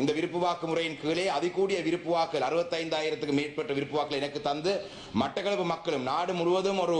இந்த விருப்பு வாக்கு முறையின் கீழே அதிகூடிய விருப்பு வாக்கள் அறுபத்தைந்தாயிரத்துக்கு மேற்பட்ட விருப்பு வாக்கள் எனக்கு தந்து மட்டக்களப்பு மக்களும் நாடு முழுவதும் ஒரு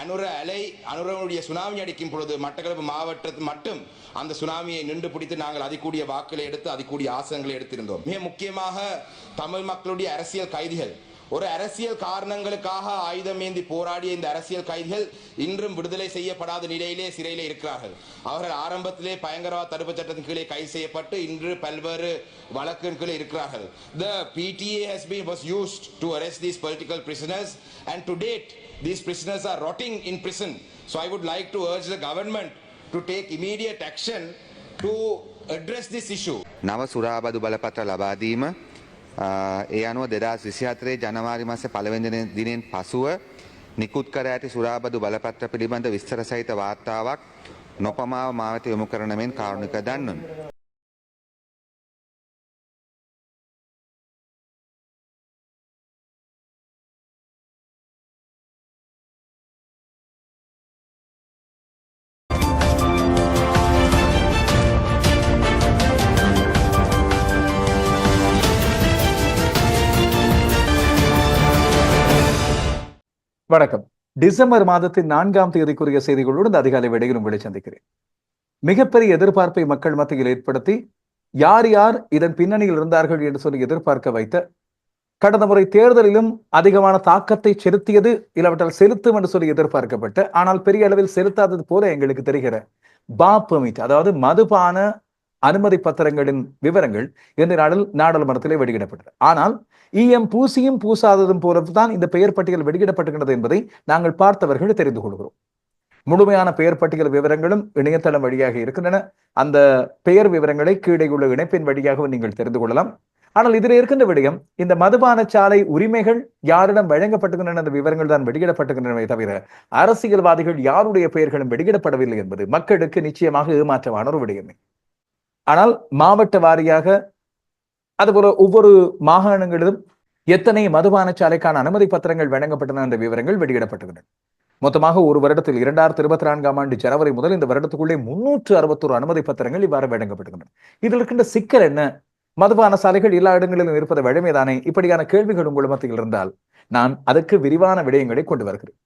அனுர அலை அனுரனுடைய சுனாமி அடிக்கும் பொழுது மட்டக்களப்பு மாவட்டத்தில் மட்டும் அந்த சுனாமியை நின்று பிடித்து நாங்கள் அதிகூடிய வாக்குகளை எடுத்து அதிகூடிய ஆசனங்களை எடுத்திருந்தோம். மிக முக்கியமாக தமிழ் மக்களுடைய அரசியல் கைதிகள் ஒரு அரசியல் காரணங்களுக்காக ஆயுதம் ஏந்தி போராடிய இந்த அரசியல் கைதிகள் இன்றும் விடுதலை செய்யப்படாத நிலையிலே சிறையிலே இருக்கிறார்கள் அவர்கள் ஆரம்பத்திலே பயங்கரவாத தடுப்பு சட்டத்தின் கீழே கைது செய்யப்பட்டு இன்று பல்வேறு வழக்கின் கீழே இருக்கிறார்கள் the PTA has been was used to arrest these political prisoners and to date these prisoners are rotting in prison so I would like to urge the government to take immediate action to address this issue නව සුරාබදු බලපත්‍ර ලබාදීම ඒ අනුව දෙදස් විසිහතරේ ජනවාරි මස පළවෙදන දිනෙන් පසුව නිකුත් කර ඇති සුරාබදු බලපත්‍ර පිළිබඳ විස්තර සහිත වාර්තාවක් නොපමාව මාවත යොමු කරන මෙන් කාරුණික දන්නුන්. வணக்கம். டிசம்பர் மாதத்தின் நான்காம் தேதிக்குரிய செய்திகளோடு இந்த அதிகாலை வேளையில் உங்களை சந்திக்கிறேன். மிகப்பெரிய எதிர்பார்ப்பை மக்கள் மத்தியில் ஏற்படுத்தி யார் யார் இதன் பின்னணியில் இருந்தார்கள் என்று சொல்லி எதிர்பார்க்க வைத்த கடந்த முறை தேர்தலிலும் அதிகமான தாக்கத்தை செலுத்தியது இல்லாவிட்டால் செலுத்தும் என்று சொல்லி எதிர்பார்க்கப்பட்ட ஆனால் பெரிய அளவில் செலுத்தாதது போல எங்களுக்கு தெரிகிற பாப் பெர்மிட் அதாவது மதுபான அனுமதி பத்திரங்களின் விவரங்கள் இந்த நாடில் நாடாளுமன்றத்திலே வெளியிடப்பட்டது. ஆனால் ஈஎம் பூசியும் பூசாததும் போலத்தான் இந்த பெயர் பட்டியல் வெளியிடப்பட்டுகிறது என்பதை நாங்கள் பார்த்தவர்கள் தெரிந்து கொள்கிறோம். முழுமையான பெயர் பட்டியல் விவரங்களும் இணையதளம் வழியாக இருக்கின்றன. அந்த பெயர் விவரங்களை கீழே உள்ள இணைப்பின் வழியாகவும் நீங்கள் தெரிந்து கொள்ளலாம். ஆனால் இதில் இருக்கின்ற விடயம் இந்த மதுபான சாலை உரிமைகள் யாரிடம் வழங்கப்பட்டுகின்றன அந்த விவரங்கள் தான் வெளியிடப்பட்டுகின்றனவே தவிர அரசியல்வாதிகள் யாருடைய பெயர்களும் வெளியிடப்படவில்லை என்பது மக்களுக்கு நிச்சயமாக ஏமாற்றமான ஒரு விடயமே. ஆனால் மாவட்ட வாரியாக அதுபோல ஒவ்வொரு மாகாணங்களிலும் எத்தனை மதுபான சாலைக்கான அனுமதி பத்திரங்கள் வழங்கப்பட்டன என்ற விவரங்கள் வெளியிடப்பட்டுள்ளன மொத்தமாக ஒரு வருடத்தில் இரண்டாயிரத்தி இருபத்தி நான்காம் ஆண்டு ஜனவரி முதல் இந்த வருடத்துக்குள்ளே முன்னூற்று அறுபத்தொரு அனுமதி பத்திரங்கள் இவ்வாறு வழங்கப்பட்டுள்ளன இதில் இருக்கின்ற சிக்கல் என்ன? மதுபான சாலைகள் எல்லா இடங்களிலும் இருப்பது வழமைதானே இப்படியான கேள்விகள் உங்கள் மத்தியில் இருந்தால் நான் அதற்கு விரிவான விடயங்களை கொண்டு வருகிறேன்.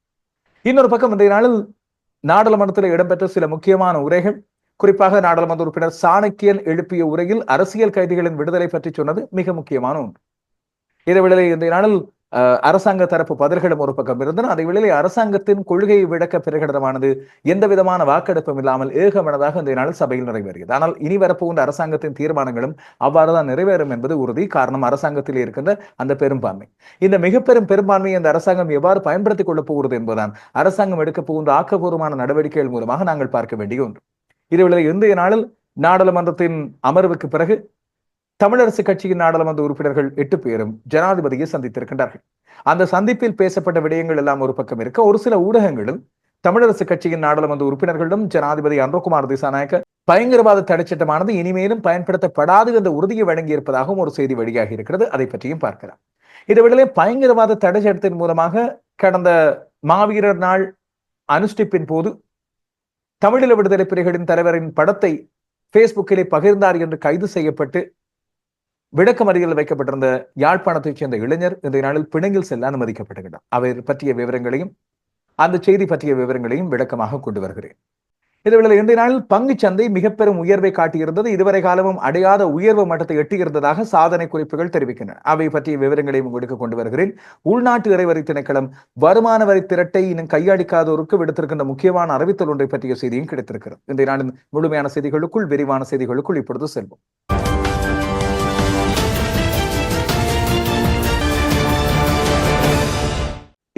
இன்னொரு பக்கம் இன்றைய நாளில் நாடாளுமன்றத்தில் இடம்பெற்ற சில முக்கியமான உரைகள் குறிப்பாக நாடாளுமன்ற உறுப்பினர் சாணக்கியன் எழுப்பிய உரையில் அரசியல் கைதிகளின் விடுதலை பற்றி சொன்னது மிக முக்கியமான ஒன்று. இதை விடலை இந்த நாளில் அரசாங்க தரப்பு பதில்களும் ஒரு பக்கம் இருந்தன. அதை விடலை அரசாங்கத்தின் கொள்கை விளக்க பிரகடனமானது எந்த விதமான வாக்கெடுப்பும் இல்லாமல் ஏகமனதாக இந்த நாளில் சபையில் நிறைவேறியது. ஆனால் இனி வரப்போகின்ற அரசாங்கத்தின் தீர்மானங்களும் அவ்வாறுதான் நிறைவேறும் என்பது உறுதி. காரணம் அரசாங்கத்தில் இருக்கின்ற அந்த பெரும்பான்மை. இந்த மிக பெரும் பெரும்பான்மையை அந்த அரசாங்கம் எவ்வாறு பயன்படுத்திக் கொள்ளப் போகிறது என்பதுதான். அரசாங்கம் எடுக்கப் போகின்ற ஆக்கப்பூர்வமான நடவடிக்கைகள் மூலமாக நாங்கள் பார்க்க வேண்டிய ஒன்று. இதுவேளை இன்றைய நாளில் நாடாளுமன்றத்தின் அமர்வுக்கு பிறகு தமிழரசு கட்சியின் நாடாளுமன்ற உறுப்பினர்கள் எட்டு பேரும் ஜனாதிபதியை சந்தித்திருக்கின்றார்கள். அந்த சந்திப்பில் பேசப்பட்ட விடயங்கள் எல்லாம் ஒரு பக்கம் இருக்க ஒரு சில ஊடகங்களும் தமிழரசு கட்சியின் நாடாளுமன்ற உறுப்பினர்களிடம் ஜனாதிபதி அன்றகுமார் திசாநாயக்க பயங்கரவாத தடைச்சட்டமானது இனிமேலும் பயன்படுத்தப்படாது என்ற உறுதியை வழங்கியிருப்பதாகவும் ஒரு செய்தி வெளியாகி இருக்கிறது. அதை பற்றியும் பார்க்கலாம். இதுவிடலே பயங்கரவாத தடைச்சட்டத்தின் மூலமாக கடந்த மாவீரர் நாள் அனுஷ்டிப்பின் போது தமிழீழ விடுதலை புலிகளின் தலைவரின் படத்தை பேஸ்புக்கிலே பகிர்ந்தார் என்று கைது செய்யப்பட்டு விளக்கமறியல் வைக்கப்பட்டிருந்த யாழ்ப்பாணத்தைச் சேர்ந்த இளைஞர் இந்த நாளில் பிணங்கில் செல்ல அனுமதிக்கப்பட்டுகிறார் அவர் பற்றிய விவரங்களையும் அந்த செய்தி பற்றிய விவரங்களையும் விளக்கமாக கொண்டு வருகிறேன். இதுவேளை இன்றைய நாளில் பங்கு சந்தை மிக பெரும் உயர்வை காட்டியிருந்தது. இதுவரை காலமும் அடையாத உயர்வு மட்டத்தை எட்டியிருந்ததாக சாதனை குறிப்புகள் தெரிவிக்கின்றன. அவை பற்றிய விவரங்களையும் உங்களுக்கு கொண்டு வருகிறேன். உள்நாட்டு இறைவரி திணைக்களம் வருமான வரி திரட்டை இன்னும் கையாடிக்காதோருக்கு விடுத்திருக்கின்ற முக்கியமான அறிவித்தல் ஒன்றை பற்றிய செய்தியும் கிடைத்திருக்கிறது. இன்றைய நாளின் முழுமையான செய்திகளுக்குள் விரிவான செய்திகளுக்குள் இப்பொழுது செல்வோம்.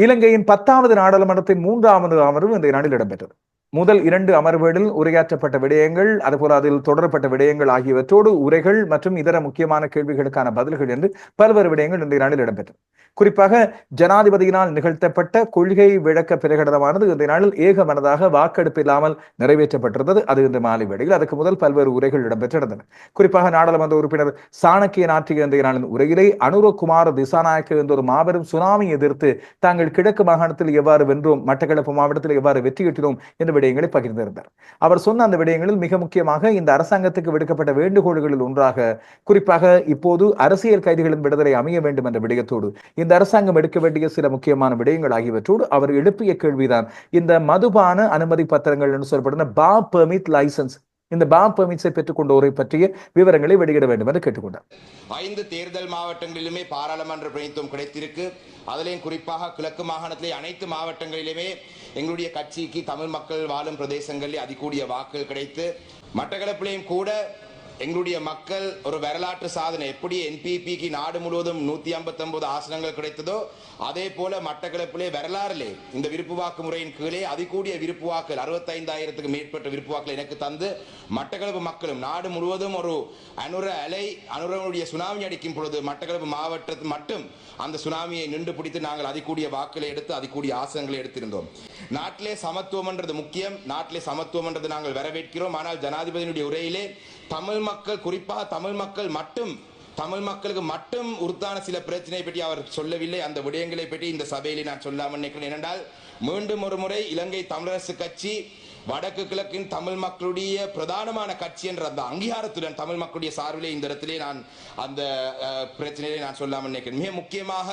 இலங்கையின் பத்தாவது நாடாளுமன்றத்தின் மூன்றாவது அமர்வு இந்த நாளில் இடம்பெற்றது. முதல் இரண்டு அமர்வுகளில் உரையாற்றப்பட்ட விடயங்கள் அதுபோல அதில் தொடரப்பட்ட விடயங்கள் ஆகியவற்றோடு உரைகள் மற்றும் இதர முக்கியமான கேள்விகளுக்கான பதில்கள் என்று பல்வேறு விடயங்கள் இன்றைய நாளில் இடம்பெற்றது. குறிப்பாக ஜனாதிபதியினால் நிகழ்த்தப்பட்ட கொள்கை விளக்க பிரகடனமானது இந்த நாளில் ஏக மனதாக வாக்கெடுப்பு இல்லாமல் நிறைவேற்றப்பட்டிருந்தது. அது இந்த மாலை வேளையில் அதுக்கு முதல் பல்வேறு உரைகள் இடம்பெற்றிருந்தன. குறிப்பாக நாடாளுமன்ற உறுப்பினர் சாணக்கியன் ஆற்றிய இந்த நாளின் உரையிலே அனுரகுமார் திசாநாயக்க என்ற ஒரு மாபெரும் சுனாமி எதிர்த்து தாங்கள் கிழக்கு மாகாணத்தில் எவ்வாறு வென்றோம் மட்டக்களப்பு மாவட்டத்தில் எவ்வாறு வெற்றியிட்டோம் என்ற விடயங்களை பகிர்ந்திருந்தார். அவர் சொன்ன அந்த விடயங்களில் மிக முக்கியமாக இந்த அரசாங்கத்துக்கு விடுக்கப்பட்ட வேண்டுகோள்களில் ஒன்றாக குறிப்பாக இப்போது அரசியல் கைதிகளின் விடுதலை அமைய வேண்டும் என்ற விடயத்தோடு இந்த அரசாங்கம் எடுக்க வேண்டிய சில முக்கியமான விடயங்கள் ஆகியவற்றோடு அவர் எழுப்பிய கேள்விதான். இந்த மதுபான அனுமதி பத்திரங்கள் என்று சொல்லப்படுற பா பெர்மிட் லைசன்ஸ் இந்த பா பெர்மிட்ஸை பெற்றுக்கொண்டோரை பற்றிய விவரங்களை வெளியிட வேண்டும் என்று கேட்டுக்கொண்டார். ஐந்து தேர்தல் மாவட்டங்களிலுமே பாராளுமன்ற பிரதிநிதித்துவம் கிடைத்திருக்கு. அதிலேயும் குறிப்பாக கிழக்கு மாகாணத்திலே அனைத்து மாவட்டங்களிலுமே எங்களுடைய கட்சிக்கு தமிழ் மக்கள் வாழும் பிரதேசங்களில் அதிகூடிய வாக்குகள் கிடைத்து மட்டக்களப்பிலேயும் கூட எங்களுடைய மக்கள் ஒரு வரலாற்று சாதனை. எப்படி என்பிபிக்கு நாடு முழுவதும் நூத்தி ஐம்பத்தி ஒன்பது ஆசனங்கள் கிடைத்ததோ அதே போல மட்டக்களப்பிலே வரலாறிலே இந்த விருப்பு வாக்கு முறையின் கீழே அதிகூடிய விருப்பு வாக்கள் அறுபத்தைந்தாயிரத்துக்கு மேற்பட்ட விருப்பு வாக்குகள் எனக்கு தந்து மட்டக்களப்பு மக்களும் நாடு முழுவதும் ஒரு அனுர அலை அனுரனுடைய சுனாமி அடிக்கும் பொழுது மட்டக்களப்பு மாவட்டத்தில் மட்டும் அந்த சுனாமியை நின்று பிடித்து நாங்கள் அதிகூடிய வாக்களை எடுத்து அதிகூடிய ஆசனங்களை எடுத்திருந்தோம். நாட்டிலே சமத்துவம் என்றது முக்கியம். நாட்டிலே சமத்துவம் என்றது நாங்கள் வரவேற்கிறோம். ஆனால் ஜனாதிபதியினுடைய உரையிலே தமிழ் மக்கள் குறிப்பாக தமிழ் மக்கள் மட்டும் தமிழ் மக்களுக்கு மட்டும் உறுத்தான சில பிரச்சனை பற்றி அவர் சொல்லவில்லை. அந்த விடயங்களை பற்றி இந்த சபையிலே நான் சொல்லாமல் நினைக்கிறேன். ஏனென்றால் மீண்டும் ஒரு முறை இலங்கை தமிழரசு கட்சி வடக்கு கிழக்கின் தமிழ் மக்களுடைய பிரதானமான கட்சி என்ற அந்த அங்கீகாரத்துடன் தமிழ் மக்களுடைய சார்பிலே இந்த இடத்திலே நான் அந்த பிரச்சனையிலே பிரச்சனையை நான் சொல்லாமல் நினைக்கிறேன். மிக முக்கியமாக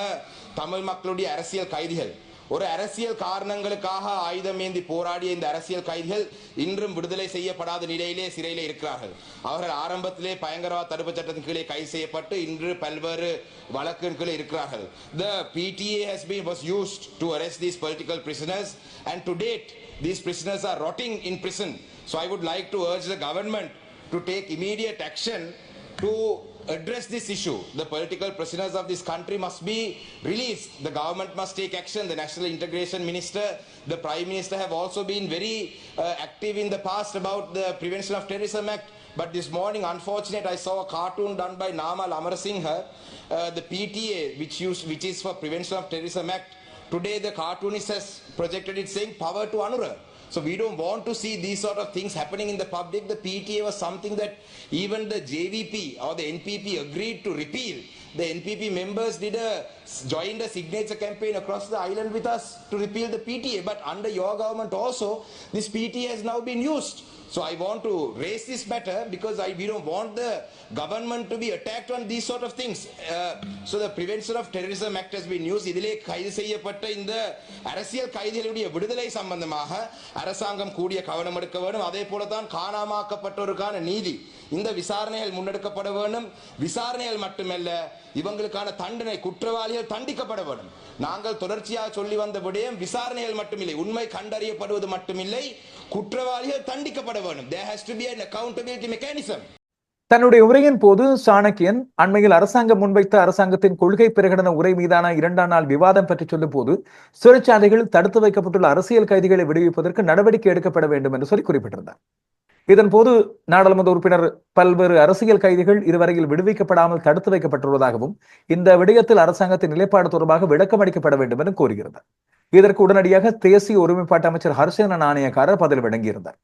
தமிழ் மக்களுடைய அரசியல் கைதிகள். ஒரு அரசியல் காரணங்களுக்காக ஆயுதம் ஏந்தி போராடிய இந்த அரசியல் கைதிகள் இன்றும் விடுதலை செய்யப்படாத நிலையிலே சிறையிலே இருக்கிறார்கள் அவர்கள் ஆரம்பத்திலே பயங்கரவாத தடுப்பு சட்டத்தின் கீழே கைது செய்யப்பட்டு இன்று பல்வேறு வழக்கின் கீழே இருக்கிறார்கள் the PTA has been was used to arrest these political prisoners and to date these prisoners are rotting in prison so I would like to urge the government to take immediate action to address this issue. The political prisoners of this country must be released. The government must take action. The National Integration Minister, the Prime Minister have also been very uh, active in the past about the Prevention of Terrorism Act. But this morning, unfortunate, I saw a cartoon done by Namal Amarasinghe, uh, the PTA, which, used, which is for Prevention of Terrorism Act. Today, the cartoonist has projected it saying power to Anura. So we don't want to see these sort of things happening in the public. The PTA was something that even the JVP or the NPP agreed to repeal. The NPP members did a joined a signature campaign across the island with us to repeal the PTA. But under your government also, this PTA has now been used. So I want to raise this matter because I, we don't want the government to be attacked on these sort of things. Uh, so the Prevention of Terrorism Act has been used. இதிலே கைது செய்யப்பட்ட இந்த அரசியல் கைதிகளுடைய விடுதலை சம்பந்தமாக அரசாங்கம் கூடிய கவனம் எடுக்க வேண்டும் அதே போலதான் காணாமாக்கப்பட்டோருக்கான நீதி இந்த விசாரணைகள் முன்னெடுக்கப்பட வேண்டும் விசாரணைகள் மட்டுமல்ல இவங்களுக்கான தண்டனை குற்றவாளிகள் தண்டிக்கப்பட வேண்டும் நாங்கள் தொடர்ச்சியாக சொல்லி வந்த விடயம் விசாரணைகள் மட்டுமில்லை. உண்மை கண்டறியப்படுவது மட்டுமில்லை. குற்றவாளிகள் தண்டிக்கப்பட வேண்டும் there has to be an accountability mechanism. தன்னுடைய உரையின் போது சாணக்கியன் அண்மையில் அரசாங்கம் முன்வைத்த அரசாங்கத்தின் கொள்கை பிரகடன உரை மீதான இரண்டாம் நாள் விவாதம் பற்றி சொல்லும் போது சிறைச்சாலைகளில் தடுத்து வைக்கப்பட்டுள்ள அரசியல் கைதிகளை விடுவிப்பதற்கு நடவடிக்கை எடுக்கப்பட வேண்டும் என்று சொல்லி குறிப்பிட்டிருந்தார். இதன் போது நாடாளுமன்ற உறுப்பினர் பல்வேறு அரசியல் கைதிகள் இதுவரையில் விடுவிக்கப்படாமல் தடுத்து வைக்கப்பட்டுள்ளதாகவும் இந்த விடயத்தில் அரசாங்கத்தின் நிலைப்பாடு தொடர்பாக விளக்கம் அளிக்கப்பட வேண்டும் என கூறுகிறது இதற்கு உடனடியாக தேசிய ஒருமைப்பாட்டு அமைச்சர் ஹர்ஷன நாணயக்காரர் பதில் வழங்கியிருந்தார்.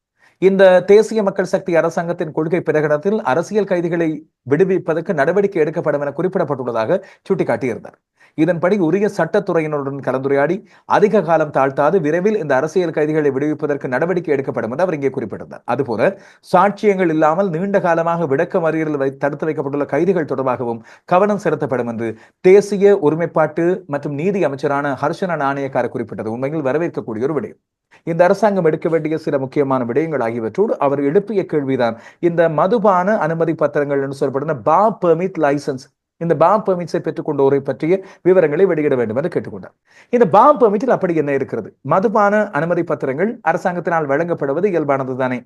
இந்த தேசிய மக்கள் சக்தி அரசாங்கத்தின் கொள்கை பிரகடனத்தில் அரசியல் கைதிகளை விடுவிப்பதற்கு நடவடிக்கை எடுக்கப்படும் என குறிப்பிடப்பட்டுள்ளதாக சுட்டிக்காட்டியிருந்தார். இதன்படி உரிய சட்டத்துறையினருடன் கலந்துரையாடி அதிக காலம் தாழ்த்தாது விரைவில் இந்த அரசியல் கைதிகளை விடுவிப்பதற்கு நடவடிக்கை எடுக்கப்படும் என்று அவர் இங்கே குறிப்பிட்டிருந்தார். அதுபோல சாட்சியங்கள் இல்லாமல் நீண்ட காலமாக விடக்க மறியலில் வை- தடுத்து வைக்கப்பட்டுள்ள கைதிகள் தொடர்பாகவும் கவனம் செலுத்தப்படும் என்று தேசிய ஒருமைப்பாட்டு மற்றும் நீதி அமைச்சரான ஹர்ஷன நாணயக்கார குறிப்பிட்டது. உண்மையில் வரவேற்கக்கூடிய ஒரு விடயம். இந்த அரசாங்கம் எடுக்க வேண்டிய சில முக்கியமான விடயங்கள் ஆகியவற்றோடு அவர் எழுப்பிய கேள்விதான். இந்த மதுபான அனுமதி பத்திரங்கள் என்று சொல்லப்படுகிற பா பெர்மிட் லைசன்ஸ் இந்த பா பெர்மிட்ஸை பெற்றுக்கொண்டோரை பற்றிய விவரங்களை வெளியிட வேண்டும் என்று கேட்டுக்கொண்டார். இந்த பா பெர்மிட்டில் அப்படி என்ன இருக்கிறது? மதுபான அனுமதி பத்திரங்கள் அரசாங்கத்தினால் வழங்கப்படுவது இயல்பானது தானே?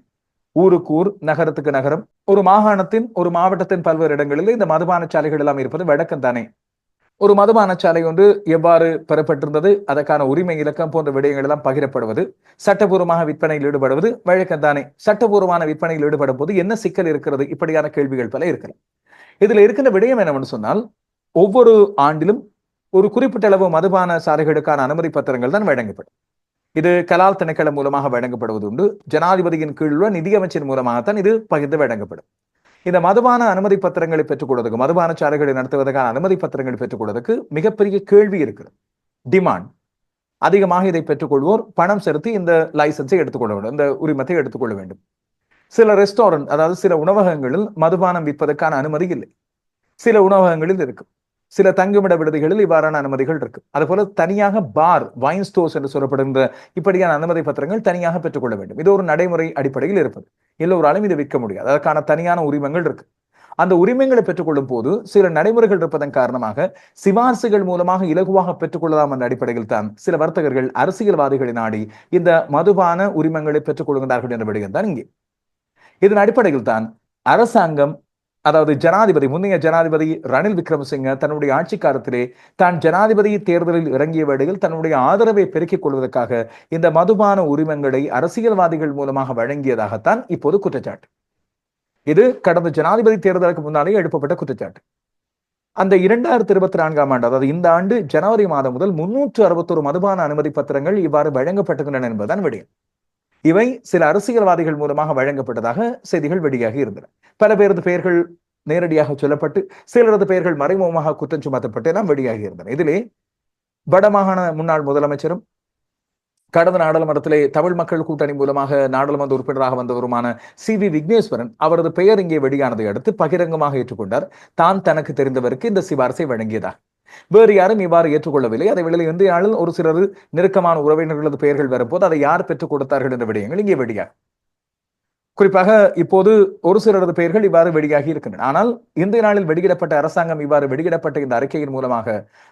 ஊருக்கு ஊர் நகரத்துக்கு நகரம் ஒரு மாகாணத்தின் ஒரு மாவட்டத்தின் பல்வேறு இடங்களில் இந்த மதுபான சாலைகள் எல்லாம் இருப்பது வழக்கம் தானே? ஒரு மதுபான சாலை ஒன்று எவ்வாறு பெறப்பட்டிருந்தது? அதற்கான உரிமை இலக்கம் போன்ற விடயங்கள் எல்லாம் பகிரப்படுவது சட்டபூர்வமாக விற்பனையில் ஈடுபடுவது வழக்கம் தானே. சட்டபூர்வமான விற்பனையில் ஈடுபடும் போது என்ன சிக்கல் இருக்கிறது? இப்படியான கேள்விகள் பல இருக்கலாம் இதுல இருக்கிற விடயம் என்னவென்று சொன்னால் ஒவ்வொரு ஆண்டிலும் ஒரு குறிப்பிட்ட அளவு மதுபான சாலைகளுக்கான அனுமதி பத்திரங்கள் தான் வழங்கப்படும். இது கலால் திணைக்களம் மூலமாக வழங்கப்படுவது உண்டு. ஜனாதிபதியின் கீழ் உள்ள நிதியமைச்சர் மூலமாகத்தான் இது பகிர்ந்து வழங்கப்படும். இந்த மதுபான அனுமதி பத்திரங்களை பெற்றுக்கொள்வதற்கு மதுபான சாலைகளை நடத்துவதற்கான அனுமதி பத்திரங்களை கொடுத்ததுக்கு மிகப்பெரிய கேள்வி இருக்கிறது. டிமாண்ட் அதிகமாக இதை பெற்றுக்கொள்வோர் பணம் செலுத்தி இந்த லைசன்ஸை எடுத்துக்கொள்ள வேண்டும் இந்த உரிமத்தை எடுத்துக்கொள்ள வேண்டும். சில ரெஸ்டாரண்ட் அதாவது சில உணவகங்களில் மதுபானம் விற்பதற்கான அனுமதி இல்லை. சில உணவகங்களில் இருக்கு. சில தங்குமிட விடுதிகளில் இவ்வாறான அனுமதிகள் இருக்கு. அதுபோல தனியாக பார் வைன் ஸ்டோர்ஸ் என்று சொல்லப்படுகின்ற இப்படியான அனுமதி பத்திரங்கள் தனியாக பெற்றுக்கொள்ள வேண்டும். இது ஒரு நடைமுறை அடிப்படையில் இருப்பது. எல்லோராலும் இது விற்க முடியாது. அதற்கான தனியான உரிமங்கள் இருக்கு. அந்த உரிமைகளை பெற்றுக்கொள்ளும் போது சில நடைமுறைகள் இருப்பதன் காரணமாக சிபார்சுகள் மூலமாக இலகுவாக பெற்றுக்கொள்ளலாம் என்ற அடிப்படையில் தான் சில வர்த்தகர்கள் அரசியல்வாதிகளை நாடி இந்த மதுபான உரிமங்களை பெற்றுக் கொள்கின்றார்கள் என்ற விடயம் தான் இங்கே. இதன் அடிப்படையில் தான் அரசாங்கம் அதாவது ஜனாதிபதி முன்னைய ஜனாதிபதி ரணில் விக்ரமசிங்க தன்னுடைய ஆட்சி காலத்திலே தான் ஜனாதிபதி தேர்தலில் இறங்கிய வேளையில் தன்னுடைய ஆதரவை பெருக்கிக் கொள்வதற்காக இந்த மதுபான உரிமங்களை அரசியல்வாதிகள் மூலமாக வழங்கியதாகத்தான் இப்போது குற்றச்சாட்டு. இது கடந்த ஜனாதிபதி தேர்தலுக்கு முன்னாலே எழுப்பப்பட்ட குற்றச்சாட்டு. அந்த இரண்டாயிரத்தி இருபத்தி நான்காம் ஆண்டு அதாவது இந்த ஆண்டு ஜனவரி மாதம் முதல் முன்னூற்று அறுபத்தொரு மதுபான அனுமதி பத்திரங்கள் இவ்வாறு வழங்கப்பட்டுள்ளன என்பதுதான் விடயம். இவை சில அரசியல்வாதிகள் மூலமாக வழங்கப்பட்டதாக செய்திகள் வெளியாகி இருந்தன. பல பேரது பெயர்கள் நேரடியாக சொல்லப்பட்டு சிலரது பெயர்கள் மறைமுகமாக குற்றம் சுமத்தப்பட்டு எல்லாம் வெளியாகி இருந்தன. இதிலே வடமாகாண முன்னாள் முதலமைச்சரும் கடந்த நாடாளுமன்றத்திலே தமிழ் மக்கள் கூட்டணி மூலமாக நாடாளுமன்ற உறுப்பினராக வந்தவருமான சி. வி. விக்னேஸ்வரன் அவரது பெயர் இங்கே வெளியானதை அடுத்து பகிரங்கமாக ஏற்றுக்கொண்டார். தான் தனக்கு தெரிந்தவருக்கு இந்த சிபாரிசை வழங்கியதாக வேறு யாரும் இவ்வாறு ஏற்றுக்கொள்ளவில்லை. அதை வெளியில் இந்திய நாளில் ஒரு சிலர் நெருக்கமான உறவினர்களது பெயர்கள் வரும்போது அதை யார் பெற்றுக் கொடுத்தார்கள் என்ற விடயங்கள் இங்கே வெளியாகும். குறிப்பாக இப்போது ஒரு சிலரது பெயர்கள் இவ்வாறு வெளியாகி இருக்கின்றன. ஆனால் இந்திய நாளில் வெளியிடப்பட்ட அரசாங்கம் இவ்வாறு வெளியிடப்பட்ட இந்த அறிக்கையின் மூலமாக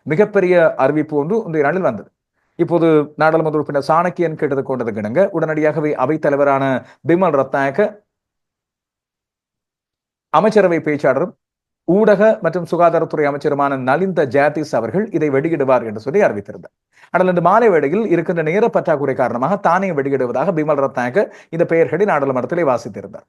மிகப்பெரிய அறிவிப்பு ஒன்று இந்திய நாளில் வந்தது. இப்போது நாடாளுமன்ற உறுப்பினர் சாணக்கியன் கேட்டது கொண்டது கிணங்க உடனடியாகவே அவைத் தலைவரான பிமல் ரத்நாயக்க அமைச்சரவை பேச்சாளரும் ஊடக மற்றும் சுகாதாரத்துறை அமைச்சருமான நலிந்த ஜாதிஸ் அவர்கள் இதை வெளியிடுவார் என்று சொல்லி அறிவித்திருந்தார். ஆனால் இந்த மாலை வேளையில் இருக்கின்ற நேர பற்றாக்குறை காரணமாக தானே வெளியிடுவதாக பிமல் ரத்னாக இந்த பெயர்களை நாடாளுமன்றத்திலே வாசித்திருந்தார்.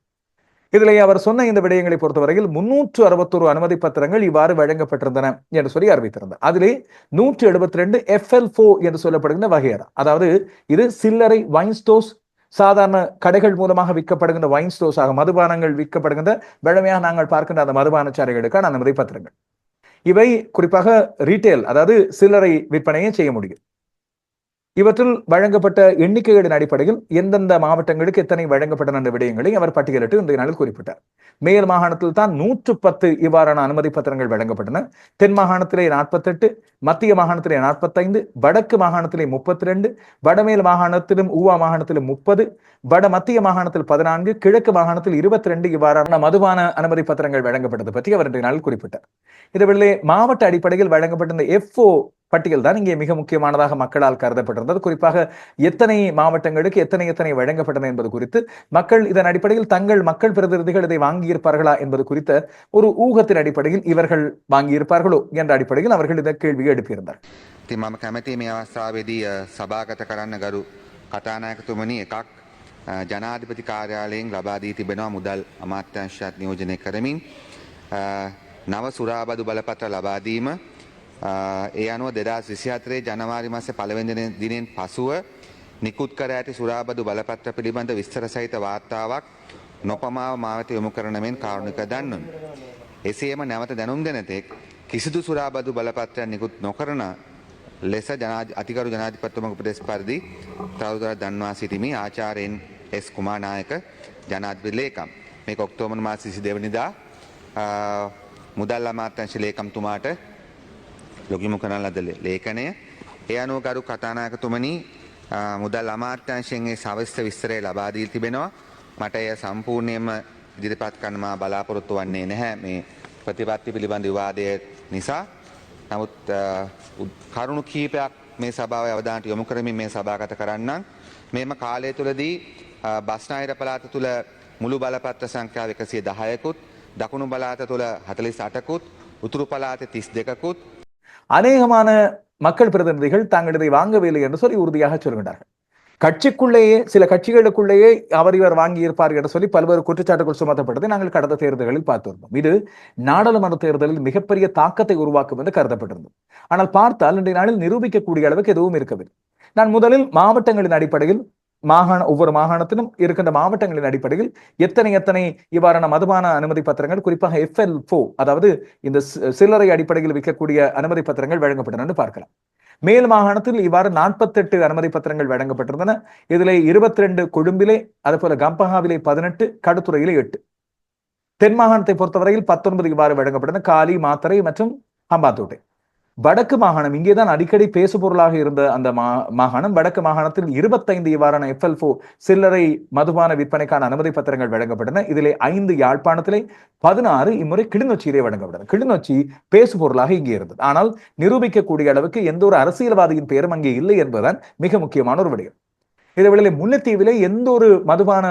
இதிலே அவர் சொன்ன இந்த விடயங்களை பொறுத்தவரையில் முன்னூற்று அறுபத்தொரு அனுமதி பத்திரங்கள் இவ்வாறு வழங்கப்பட்டிருந்தன என்று சொல்லி அறிவித்திருந்தார். அதிலே நூற்று எழுபத்தி ரெண்டு எஃப்எல் ஃபோ என்று சொல்லப்படுகின்ற வகையறா. அதாவது இது சில்லறை வைன்ஸ்டோஸ் சாதாரண கடைகள் மூலமாக விற்கப்படுகின்ற வைன் ஸ்டோர்ஸ் ஆக மதுபானங்கள் விற்கப்படுகின்ற வழமையாக நாங்கள் பார்க்கின்ற அந்த மதுபானச்சாலைகளுக்கான அனுமதி பத்திரங்கள். இவை குறிப்பாக ரீட்டைல் அதாவது சில்லறை விற்பனையை செய்ய முடியும். இவற்றில் வழங்கப்பட்ட எண்ணிக்கைகளின் அடிப்படையில் எந்தெந்த மாவட்டங்களுக்கு எத்தனை வழங்கப்பட்டன என்ற விடயங்களை அவர் பட்டியலிட்டு இன்றைய நாளில் குறிப்பிட்டார். மேல் மாகாணத்தில் தான் நூற்று பத்து இவ்வாறான அனுமதி பத்திரங்கள் வழங்கப்பட்டன. தென் மாகாணத்திலே நாற்பத்தெட்டு மத்திய மாகாணத்திலே நாற்பத்தைந்து வடக்கு மாகாணத்திலே முப்பத்தி ரெண்டு வடமேல் மாகாணத்திலும் ஊவா மாகாணத்திலும் முப்பது வட மத்திய மாகாணத்தில் பதினான்கு கிழக்கு மாகாணத்தில் இருபத்தி ரெண்டு இவ்வாறான மதுபான அனுமதி பத்திரங்கள் வழங்கப்பட்டது பற்றி அவர் இன்றைய நாளில் குறிப்பிட்டார். இதுவெளியே மாவட்ட அடிப்படையில் வழங்கப்பட்ட இந்த எஃப்ஓ பட்டியல் தான் இங்கே மிக முக்கியமானதாக மக்களால் கருதப்பட்டிருந்தது குறிப்பாக எத்தனை மாவட்டங்களுக்கு எத்தனை எத்தனை வழங்கப்பட்டன என்பது குறித்து மக்கள் இதன் அடிப்படையில் தங்கள் மக்கள் பிரதிநிதிகள் இதை வாங்கியிருப்பார்களா என்பது குறித்த ஒரு ஊகத்தின் அடிப்படையில் இவர்கள் வாங்கியிருப்பார்களோ என்ற அடிப்படையில் அவர்கள் இந்த கேள்வியை எழுப்பியிருந்தார் ඉතින් මම කැමති මේ අවස්ථාවේදී අ, සභාගත කරන්න ගරු කතානායකතුමනි එකක් අ, ජනාධිපති කාර්යාලයෙන් ලබා දී තිබෙනවා මුදල් අමාත්‍යංශයත් නියෝජනය කරමින් අ, නව සුරාබදු බලපත්‍ර ලබාදීම ඒ අනුව දෙදස් විසිහතරේ ජනවාරි මස පළවෙදන දිනෙන් පසුව නිකුත් කර ඇති සුරාබදු බලපත්‍ර පිළිබඳ විස්තර සහිත වාර්තාවක් නොපමාව මාවත යොමු කරන මෙන් කාරුණික දන්නුන්. එසේම නැවත දැනුම් දෙනතෙක් කිසිදු සුරාබදු බලපත්‍රයක් නිකුත් නොකරන ලෙස ජනා- අතිකරු ජනාධිපත්තුමක උපදෙස් පරිදි තවදුර දන්වා සිටිමි ආචාරයෙන් එස් කුමානායක ජනාධිපති ලේකම් මේ ඔක්තෝබර් මාස 22 වෙනිදා අ, මුදල් අමාත්‍යංශ ලේකම්තුමාට ලොගිමු කරන ලද ලේ- ලේඛනය. ඒ අනුව ගරු කතානායකතුමනි අ, මුදල් අමාත්‍යංශයෙන් ඒ සවිස්ත විස්තරය ලබා දී තිබෙනවා. මට එය සම්පූර්ණයෙන්ම ඉදිරිපත් කරන්න මා බලාපොරොත්තු වන්නේ නැහැ මේ ප්‍රතිපත්ති පිළිබඳ විවාදය නිසා. නමුත් අ, උද්- කරුණු කීපයක් මේ සභාව අවධානට යොමු කරමින් මේ සභාගත කරන්නම්. මෙම කාලය තුළදී අ, බස්නාහිර පළාත තුළ මුළු බලපත්‍ර සංඛ්‍යාව එකසිය දහයකුත් දකුණු පළාත තුළ හතලිස් අටකුත් උතුරු පළාත තිස් දෙකකුත් அநேகமான மக்கள் பிரதிநிதிகள் தாங்கள் இதை வாங்கவில்லை என்று சொல்லி உறுதியாக சொல்கின்றார்கள். கட்சிக்குள்ளேயே சில கட்சிகளுக்குள்ளேயே அவர் இவர் வாங்கியிருப்பார் என்று சொல்லி பல்வேறு குற்றச்சாட்டுகள் சுமத்தப்பட்டதை நாங்கள் கடந்த தேர்தல்களில் பார்த்து வந்தோம். இது நாடாளுமன்ற தேர்தலில் மிகப்பெரிய தாக்கத்தை உருவாக்கும் என்று கருதப்பட்டிருந்தது. ஆனால் பார்த்தால் இன்றைய நாளில் நிரூபிக்கக்கூடிய அளவுக்கு எதுவும் இருக்கவில்லை. நான் முதலில் மாவட்டங்களின் அடிப்படையில் மாகாண ஒவ்வொரு மாகாணத்திலும் இருக்கின்ற மாவட்டங்களின் அடிப்படையில் எத்தனை எத்தனை இவ்வாறான மதுபான அனுமதி பத்திரங்கள் குறிப்பாக எஃப்எல் ஃபோ அதாவது இந்த சில்லறை அடிப்படையில் விற்கக்கூடிய அனுமதி பத்திரங்கள் வழங்கப்பட்டன என்று பார்க்கலாம். மேல் மாகாணத்தில் இவ்வாறு நாற்பத்தெட்டு அனுமதி பத்திரங்கள் வழங்கப்பட்டிருந்தன. இதில் இருபத்தி ரெண்டு கொழும்பிலே அதுபோல கம்பஹாவிலே பதினெட்டு கடுத்துறையிலே எட்டு. தென் மாகாணத்தை பொறுத்தவரையில் பத்தொன்பது இவ்வாறு வழங்கப்பட்டன. காலி மாத்தரை மற்றும் அம்பாத்தோட்டை வடக்கு மாகாணம் இங்கேதான் அடிக்கடி பேசு பொருளாக இருந்த அந்த மாகாணம் வடக்கு மாகாணத்தில் இருபத்தைந்து இவ்வாறான எஃப்எல் ஃபோ சில்லறை மதுபான விற்பனைக்கான அனுமதி பத்திரங்கள் வழங்கப்பட்டன. இதிலே ஐந்து யாழ்ப்பாணத்திலே பதினாறு இம்முறை கிளிநொச்சியிலே வழங்கப்பட்டன. கிளிநொச்சி பேசு பொருளாக இங்கே இருந்தது. ஆனால் நிரூபிக்கக்கூடிய அளவுக்கு எந்த ஒரு அரசியல்வாதியின் பெயரும் அங்கே இல்லை என்பதுதான் மிக முக்கியமான ஒரு விடயம். இதேவேளை முல்லைத்தீவிலே எந்த ஒரு மதுபான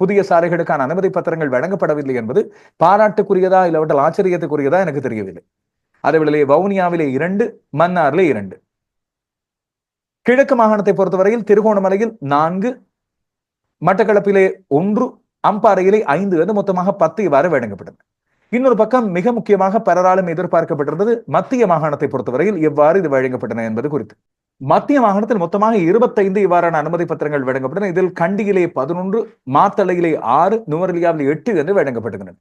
புதிய சாலைகளுக்கான அனுமதி பத்திரங்கள் வழங்கப்படவில்லை என்பது பாராட்டுக்குரியதா இல்லவற்றால் ஆச்சரியத்துக்குரியதா எனக்கு தெரியவில்லை. அதேவேளை வவுனியாவிலே இரண்டு மன்னாரிலே இரண்டு. கிழக்கு மாகாணத்தை பொறுத்தவரையில் திருகோணமலையில் நான்கு மட்டக்களப்பிலே ஒன்று அம்பாறையிலே ஐந்து என்று மொத்தமாக பத்து இவ்வாறு வழங்கப்பட்டது. இன்னொரு பக்கம் மிக முக்கியமாக பலராலும் எதிர்பார்க்கப்பட்டிருந்தது மத்திய மாகாணத்தை பொறுத்தவரையில் எவ்வாறு இது வழங்கப்பட்டன என்பது குறித்து. மத்திய மாகாணத்தில் மொத்தமாக இருபத்தைந்து இவ்வாறான அனுமதி பத்திரங்கள் வழங்கப்பட்டன. இதில் கண்டியிலே பதினொன்று மாத்தளையிலே ஆறு நுவரெலியாவில் எட்டு என்று வழங்கப்பட்டுகின்றன.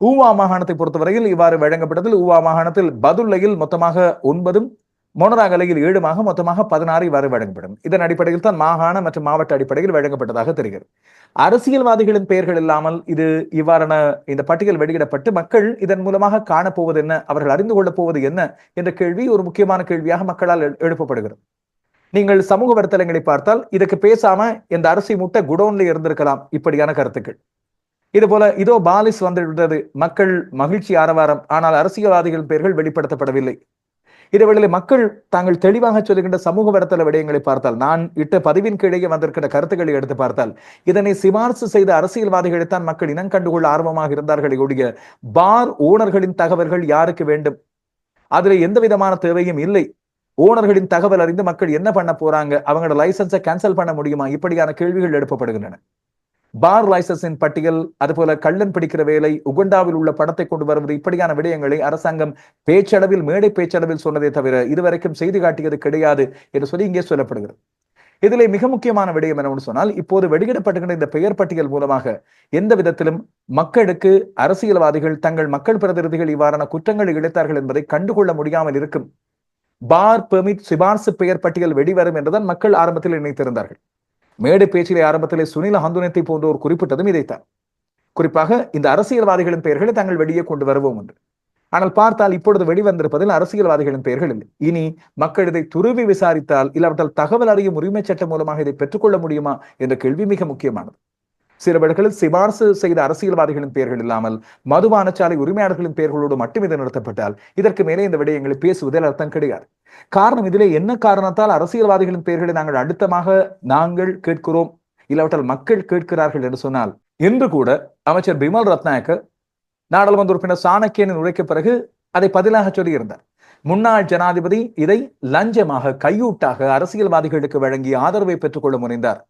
ஊவா மாகாணத்தை பொறுத்தவரையில் இவ்வாறு வழங்கப்பட்டதில் ஊவா மாகாணத்தில் பதுல்லையில் மொத்தமாக ஒன்பதும் மொனராகலையில் ஏழுமாக மொத்தமாக பதினாறு இவ்வாறு வழங்கப்படும். இதன் அடிப்படையில் தான் மாகாண மற்றும் மாவட்ட அடிப்படையில் வழங்கப்பட்டதாக தெரிகிறது. அரசியல்வாதிகளின் பெயர்கள் இல்லாமல் இது இவ்வாறான இந்த பட்டியல் வெளியிடப்பட்டு மக்கள் இதன் மூலமாக காணப்போவது என்ன அவர்கள் அறிந்து கொள்ளப் போவது என்ன என்ற கேள்வி ஒரு முக்கியமான கேள்வியாக மக்களால் எழுப்பப்படுகிறது. நீங்கள் சமூக வலைத்தளங்களை பார்த்தால் இதுக்கு பேசாம இந்த அரிசி மூட்டை குடோன்ல இருந்திருக்கலாம் இப்படியான கருத்துக்கள். இது போல இதோ பாலிஸ் வந்துவிட்டது. மக்கள் மகிழ்ச்சி ஆரவாரம். ஆனால் அரசியல்வாதிகளின் பெயர்கள் வெளிப்படுத்தப்படவில்லை. இதுவேளை மக்கள் தாங்கள் தெளிவாக சொல்லுகின்ற சமூக வலைத்தள விடயங்களை பார்த்தால் நான் இட்ட பதிவின் கீழே வந்திருக்கிற கருத்துக்களை எடுத்து பார்த்தால் இதனை சிபார்சு செய்த அரசியல்வாதிகளைத்தான் மக்கள் இனம் கண்டுகொள்ள ஆர்வமாக இருந்தார்களே ஒழிய பார் ஓனர்களின் தகவல்கள் யாருக்கு வேண்டும்? அதுல எந்த விதமான தேவையும் இல்லை. ஓனர்களின் தகவல் அறிந்து மக்கள் என்ன பண்ண போறாங்க? அவங்களோட லைசன்ஸை கேன்சல் பண்ண முடியுமா? இப்படியான கேள்விகள் எழுப்பப்படுகின்றன. பார் லைசன்ஸின் பட்டியல் அதுபோல கள்ளன் பிடிக்கிற வேலை உகண்டாவில் உள்ள படத்தை கொண்டு வருவது இப்படியான விடயங்களை அரசாங்கம் பேச்சளவில் மேடை பேச்சளவில் சொன்னதே தவிர இதுவரைக்கும் செய்து காட்டியது கிடையாது என்று சொல்லி இங்கே சொல்லப்படுகிறது. இதிலே மிக முக்கியமான விடயம் என்னவென்று சொன்னால் இப்போது வெளியிடப்பட்டுகின்ற இந்த பெயர் பட்டியல் மூலமாக எந்த விதத்திலும் மக்களுக்கு அரசியல்வாதிகள் தங்கள் மக்கள் பிரதிநிதிகள் இவ்வாறான குற்றங்களை இழைத்தார்கள் என்பதை கண்டுகொள்ள முடியாமல் இருக்கும். பார் பெர்மிட் சிபார்சு பெயர் பட்டியல் வெளிவரும் என்றுதான் மக்கள் ஆரம்பத்தில் நினைத்திருந்தார்கள். மேடை பேச்சிலே ஆரம்பத்திலே சுனில் ஹந்துனத்தை போன்றோர் குறிப்பிட்டதும் இதைத்தான். குறிப்பாக இந்த அரசியல்வாதிகளின் பெயர்களை தாங்கள் வெளியே கொண்டு வருவோம் என்று. ஆனால் பார்த்தால் இப்பொழுது வெளிவந்திருப்பதில் அரசியல்வாதிகளின் பெயர்கள் இல்லை. இனி மக்கள் இதை துருவி விசாரித்தால் இல்லாவிட்டால் தகவல் அறியும் உரிமை சட்டம் மூலமாக இதை பெற்றுக்கொள்ள முடியுமா என்ற கேள்வி மிக முக்கியமானது. சில சிபார்சு செய்த அரசியல்வாதிகளின் பெயர்கள் இல்லாமல் மதுபான சாலை உரிமையாளர்களின் பெயர்களோடு மட்டும் இது நிறுத்தப்பட்டால் இதற்கு மேலே இந்த விடயங்களை பேசுவதில் அர்த்தம் கிடையாது. காரணம் இதிலே என்ன காரணத்தால் அரசியல்வாதிகளின் பெயர்களை நாங்கள் அடுத்தமாக நாங்கள் கேட்கிறோம்? இல்லாவிட்டால் மக்கள் கேட்கிறார்கள் என்று சொன்னால் இன்று கூட அமைச்சர் பிமல் ரத்நாயக்க நாடாளுமன்ற உறுப்பினர் சாணக்கியனின் உரைக்கு பிறகு அதை பதிலாக சொல்லியிருந்தார். முன்னாள் ஜனாதிபதி இதை லஞ்சமாக கையூட்டாக அரசியல்வாதிகளுக்கு வழங்கி ஆதரவை பெற்றுக்கொள்ள முனைந்தார்.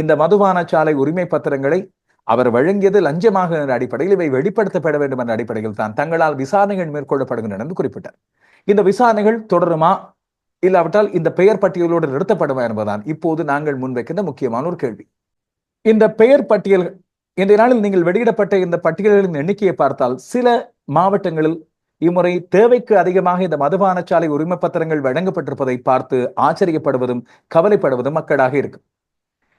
இந்த மதுபான சாலை உரிமை பத்திரங்களை அவர் வழங்கியது லஞ்சமாக என்ற அடிப்படையில் இவை வெளிப்படுத்தப்பட வேண்டும் என்ற அடிப்படையில் தான் தங்களால் விசாரணைகள் மேற்கொள்ளப்படுகின்றன என்று குறிப்பிட்டார். இந்த விசாரணைகள் தொடருமா? இல்லாவிட்டால் இந்த பெயர் பட்டியலோடு நிறுத்தப்படுமா என்பதுதான் இப்போது நாங்கள் முன்வைக்கின்ற முக்கியமான ஒரு கேள்வி. இந்த பெயர் பட்டியல் இந்த நாளில் நீங்கள் வெளியிடப்பட்ட இந்த பட்டியல்களின் எண்ணிக்கையை பார்த்தால் சில மாவட்டங்களில் இம்முறை தேவைக்கு அதிகமாக இந்த மதுபான சாலை உரிமை பத்திரங்கள் வழங்கப்பட்டிருப்பதை பார்த்து ஆச்சரியப்படுவதும் கவலைப்படுவதும் மக்களாக இருக்கும்.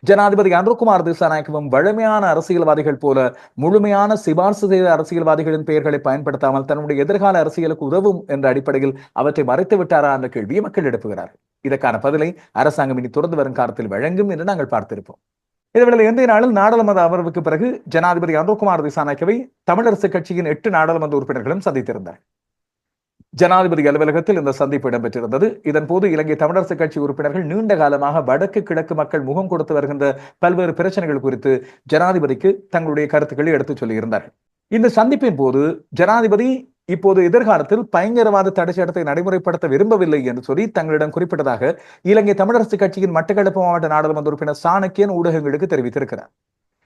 ஜனாதிபதி அனுர்குமார் திசாநாயக்கவும் வழமையான அரசியல்வாதிகள் போல முழுமையான சிபார்சு செய்த அரசியல்வாதிகளின் பெயர்களை பயன்படுத்தாமல் தன்னுடைய எதிர்கால அரசியலுக்கு உதவும் என்ற அடிப்படையில் அவற்றை மறைத்து விட்டாரா என்ற கேள்வியை மக்கள் எழுப்புகிறார்கள். இதற்கான பதிலை அரசாங்கம் இனி தொடர்ந்து வரும் காலத்தில் வழங்கும் என்று நாங்கள் பார்த்திருப்போம். இதேவேளை எந்த நாளில் நாடாளுமன்ற அமர்வுக்கு பிறகு ஜனாதிபதி அனுர்குமார் திசாநாயக்கவை தமிழரசு கட்சியின் எட்டு நாடாளுமன்ற உறுப்பினர்களும் சந்தித்திருந்தார் ஜனாதிபதி அலுவலகத்தில் இந்த சந்திப்பு இடம்பெற்றிருந்தது. இதன் போது இலங்கை தமிழரசு கட்சி உறுப்பினர்கள் நீண்ட காலமாக வடக்கு கிழக்கு மக்கள் முகம் கொடுத்து வருகின்ற பல்வேறு பிரச்சனைகள் குறித்து ஜனாதிபதிக்கு தங்களுடைய கருத்துக்களை எடுத்துச் சொல்லியிருந்தார்கள். இந்த சந்திப்பின் போது ஜனாதிபதி இப்போது எதிர்காலத்தில் பயங்கரவாத தடை சட்டத்தை நடைமுறைப்படுத்த விரும்பவில்லை என்று சொல்லி தங்களிடம் குறிப்பிட்டதாக இலங்கை தமிழரசு கட்சியின் மட்டக்களப்பு மாவட்ட நாடாளுமன்ற உறுப்பினர் சாணக்கியன் ஊடகங்களுக்கு தெரிவித்திருக்கிறார்.